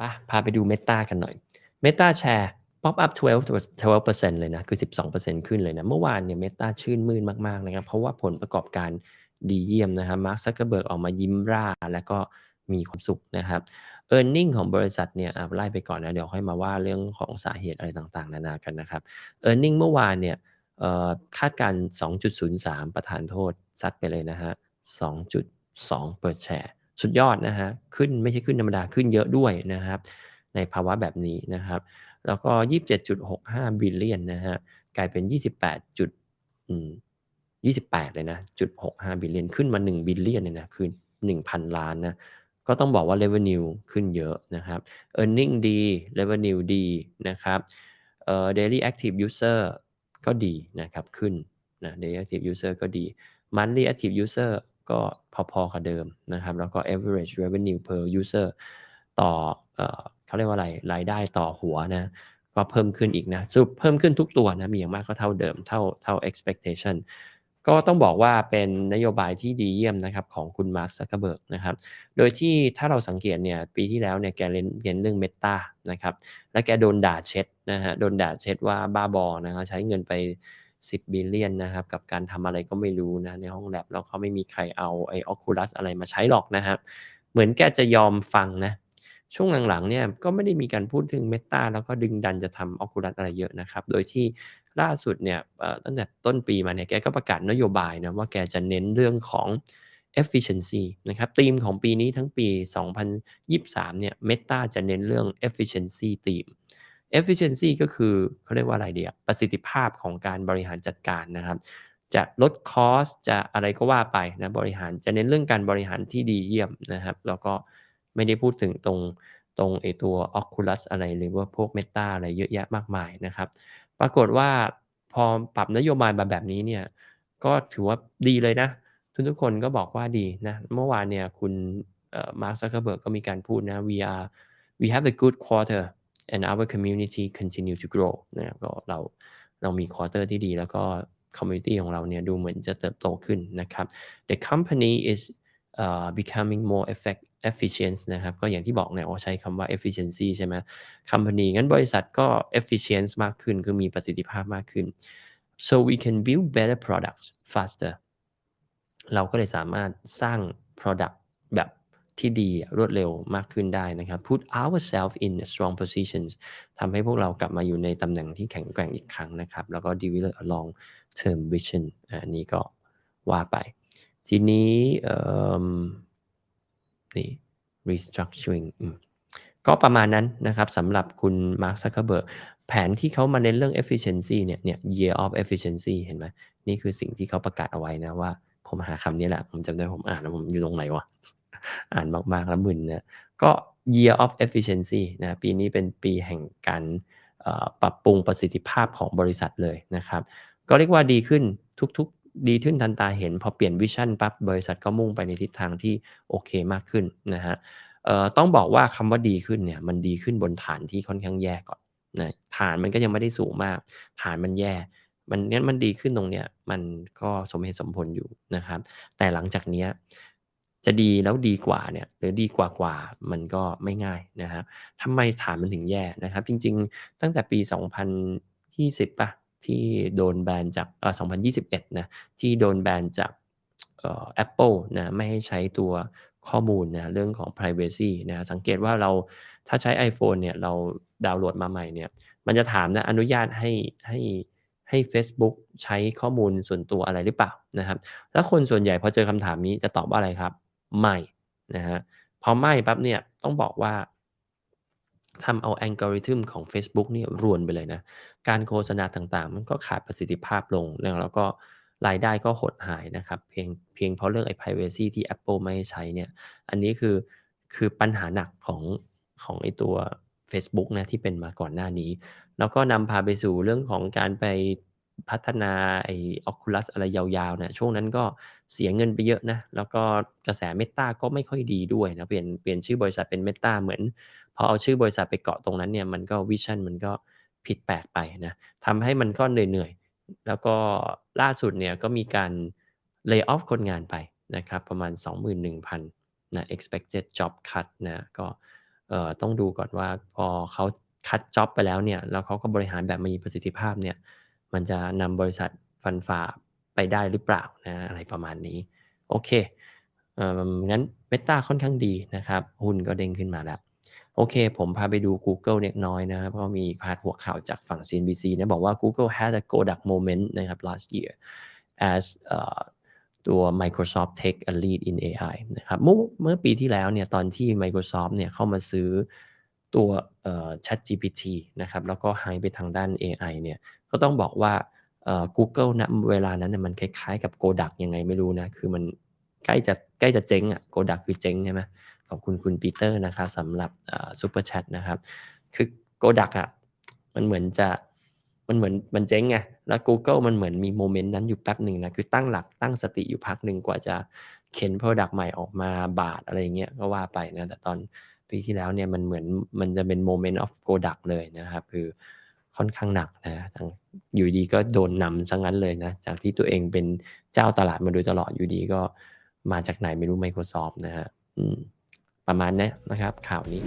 ปพาไปดู Meta กันหน่อย Meta Share pop up 12 12%เลยนะ คือ 12%ขึ้นเลยนะ เมื่อวานเนี่ย Meta ชื่นมื่นมากๆนะครับ เพราะว่าผลประกอบการดีเยี่ยมนะครับ Mark Zuckerberg ออกมายิ้มร่า แล้วก็มีความสุขนะครับ Earning ของบริษัทเนี่ยไล่ไปก่อนนะ เดี๋ยวค่อยมาว่าเรื่องของสาเหตุอะไรต่างๆ นานากันนะครับ Earning เมื่อวานเนี่ยคาดการ 2.03 ประธานโทษซัดไปเลยนะฮะ 2.2 เปิดแชร์ สุดยอดนะฮะขึ้นไม่ใช่ขึ้นธรรมดาขึ้นเยอะด้วยนะครับ ในภาวะแบบนี้นะครับ แล้วก็ 27.65 บิลเลียนนะฮะกลายเป็น 28จุดอืม28 เลยนะจุด65 บิลเลียนขึ้นมา 1 บิลเลียนเลยนะคือ 1,000 ล้านนะก็ต้องบอกว่า revenue ขึ้นเยอะนะครับ earning ดี revenue ดีนะครับเอ่อ daily active user ก็ดีนะครับขึ้นนะ daily active user ก็ดี monthly active user ก็พอๆกับเดิมนะครับแล้วก็ average revenue per user ต่อเอ่อเขาเรียกว่าอะไรรายได้ต่อหัวนะก็เพิ่มขึ้นอีกนะสรุปเพิ่มขึ้นทุกตัวนะมีอย่างมากก็เท่าเดิมเท่าเท่า expectation ก็ต้องบอกว่าเป็นนโยบายที่ดีเยี่ยมนะครับของคุณ Mark Zuckerberg นะครับ โดยที่ถ้าเราสังเกตเนี่ยปีที่แล้วเนี่ยแกเน้นเน้นเรื่อง Meta นะครับ และแกโดนด่าเช็ดนะฮะโดนด่าเช็ดว่าบ้าบอนะครับใช้เงินไป 10 บิลเลียนนะครับกับการทำอะไรก็ไม่รู้นะในห้องแลบแล้วเขาไม่มีใครเอาไอ้ Oculus อะไรมาใช้หรอกนะครับเหมือนแกจะยอมฟังนะช่วงหลังๆเนี่ยก็ไม่ได้มีการพูดถึง Meta แล้วก็ดึงดันจะทำ Oculus อะไรเยอะนะครับ โดยที่ล่าสุดเนี่ยตั้งแต่ต้นปีมาเนี่ยแกก็ประกาศนโยบายนะว่าแกจะเน้นเรื่องของ efficiency นะครับธีมของปีนี้ทั้งปี 2023 เนี่ย Meta จะเน้นเรื่อง efficiency ธีม efficiency ก็คือเขาเรียกว่าอะไรเดียประสิทธิภาพของการบริหารจัดการนะครับ จะลดคอสจะอะไรก็ว่าไปนะบริหารจะเน้นเรื่องการบริหารที่ดีเยี่ยมนะครับ แล้วก็ไม่ได้พูดถึงตรงตรงไอตัว Oculus อะไรหรือว่าพวก Meta อะไรเยอะแยะมากมายนะครับ ปรากฏว่าพอปรับนโยบายมาแบบนี้เนี่ยก็ถือว่าดีเลยนะ ทุกทุกคนก็บอกว่าดีนะ เมื่อวานเนี่ยคุณมาร์คซักเคเบิร์กก็มีการพูดนะ we are we have a good quarter and our community continue to grow นะก็เราเรามีควอเตอร์ที่ดี แล้วก็ community ของเราเนี่ยดูเหมือนจะเติบโตขึ้นนะครับ the company is uh, becoming more effect efficient นะครับก็อย่างที่บอกเนี่ยใช้คำว่า efficiency ใช่ไหม company งั้นบริษัทก็ efficient มากขึ้น คือมีประสิทธิภาพมากขึ้น so we can build better products faster เราก็เลยสามารถสร้าง product แบบ ที่ดีรวดเร็วมากขึ้นได้นะครับ put ourselves in strong positions ทำให้พวกเรากลับมาอยู่ในตำแหน่งที่แข็งแกร่งอีกครั้งนะครับ แล้วก็ develop a long term vision อันนี้ก็ว่าไป ทีนี้นี่ restructuring ก็ประมาณนั้นนะครับสำหรับคุณ Mark Zuckerberg แผนที่เขามาเน้นเรื่อง efficiency เนี่ยเนี่ย year of efficiency เห็นไหมนี่คือสิ่งที่เขาประกาศเอาไว้นะว่า ผมหาคำนี้แหละ ผมจำได้ผมอ่านแล้วผมอยู่ตรงไหนวะ อ่านมากๆแล้วมึนนะก็ year of efficiency นะปีนี้เป็นปีแห่งการปรับปรุงประสิทธิภาพของบริษัทเลยนะครับ ก็เรียกว่าดีขึ้นทุกๆ ดีขึ้นทันตาเห็น พอเปลี่ยนวิชั่นปั๊บบริษัทก็มุ่งไปในทิศทางที่โอเคมากขึ้นนะฮะต้องบอกว่าคำว่าดีขึ้นเนี่ยมันดีขึ้นบนฐานที่ค่อนข้างแย่ก่อนนะฐานมันก็ยังไม่ได้สูงมาก ฐานมันแย่มันเนี้ยมันดีขึ้นตรงเนี้ยมันก็สมเหตุสมผลอยู่นะครับ แต่หลังจากเนี้ย จะดีแล้วดีกว่าเนี่ยหรือดีกว่ากว่ามันก็ไม่ง่ายนะครับทำไมฐานมันถึงแย่นะครับ จริง ๆ ตั้งแต่ปี 2020ป่ะที่โดนแบนจากเอ่อ2021นะที่โดนแบนจากเอ่อ Apple นะไม่ให้ใช้ตัวข้อมูลนะเรื่องของ privacy นะสังเกตว่าเราถ้าใช้ iPhone เนี่ยเราดาวน์โหลดมาใหม่เนี่ยมันจะถามนะอนุญาตให้ให้ให้ Facebook ใช้ข้อมูลส่วนตัวอะไรหรือเปล่านะครับ แล้วคนส่วนใหญ่พอเจอคำถามนี้จะตอบว่าอะไรครับ ไม่นะฮะพอไม่ปั๊บเนี่ยต้องบอกว่าทำเอาแอัลกอริทึมของ Facebook เนี่ยรวนไปเลยนะ การโฆษณาต่างๆ มันก็ขาดประสิทธิภาพลง แล้วก็รายได้ก็หดหายนะครับ เพียงเพียงเพราะเรื่องไอ้ privacy ที่ Apple ไม่ใช้เนี่ย อันนี้คือคือปัญหาหนักของของไอ้ตัว Facebook นะที่เป็นมาก่อนหน้านี้ แล้วก็นำพาไปสู่เรื่องของการไป พัฒนาไอ้ Oculus อะไรยาวๆเนี่ยช่วงนั้นก็เสียเงินไปเยอะนะ แล้วก็กระแส Meta ก็ไม่ค่อยดีด้วยนะ เปลี่ยนเปลี่ยนชื่อบริษัทเป็น Meta เหมือน พอเอาชื่อบริษัทไปเกาะตรงนั้นเนี่ยมันก็วิชั่นมันก็ผิดแปลกไปนะทำให้มันก็เหนื่อยๆ แล้วก็ล่าสุดเนี่ยก็มีการ lay off คนงานไปนะครับประมาณ 21,000นะ expected job cut นะก็เอ่อต้องดูก่อนว่าพอเขาคัดจ็อบไปแล้วเนี่ยแล้วเขาก็บริหารแบบมีประสิทธิภาพเนี่ย มันจะนำบริษัทฟันฝ่าไปได้หรือเปล่านะอะไรประมาณนี้ โอเคเอองั้น Meta ค่อนข้างดีนะครับ หุ้นก็เด้งขึ้นมาแล้ว โอเค ผมพาไปดู Google เล็กน้อยนะครับเพราะมีพาดหัวข่าวจากฝั่ง CNBC นะบอกว่า Google had a Kodak moment นะครับ last year as uh, ตัว Microsoft take a lead in AI นะครับเมื่อเมื่อปีที่แล้วเนี่ยตอนที่ Microsoft เนี่ยเข้ามาซื้อ ตัว ChatGPT นะครับแล้วก็หายไปทางด้าน AI เนี่ยก็ต้องบอกว่า Google ณเวลานั้นเนี่ยมันคล้ายๆกับ Kodak ยังไงไม่รู้นะ คือมันใกล้จะใกล้จะเจ๊งอะ Kodak คือเจ๊งใช่ไหมขอบคุณคุณปีเตอร์นะครับสำหรับซูเปอร์แชทนะครับ คือ Kodak อะมันเหมือนจะมันเหมือนมันเจ๊งไงแล้ว Google มันเหมือนมีโมเมนต์นั้นอยู่แป๊บหนึ่งนะคือตั้งหลักตั้งสติอยู่พักหนึ่งกว่าจะเข็น Product ใหม่ออกมาบาทอะไรเงี้ยก็ว่าไปนะแต่ตอน ปีที่แล้วเนี่ยมันเหมือนมันจะเป็น moment of Kodak เลยนะครับ คือค่อนข้างหนักนะอยู่ดีก็โดนนำซะงั้นเลยนะ จากที่ตัวเองเป็นเจ้าตลาดมาโดยตลอดอยู่ดีก็มาจากไหนไม่รู้ Microsoft นะฮะประมาณนี้นะครับข่าวนี้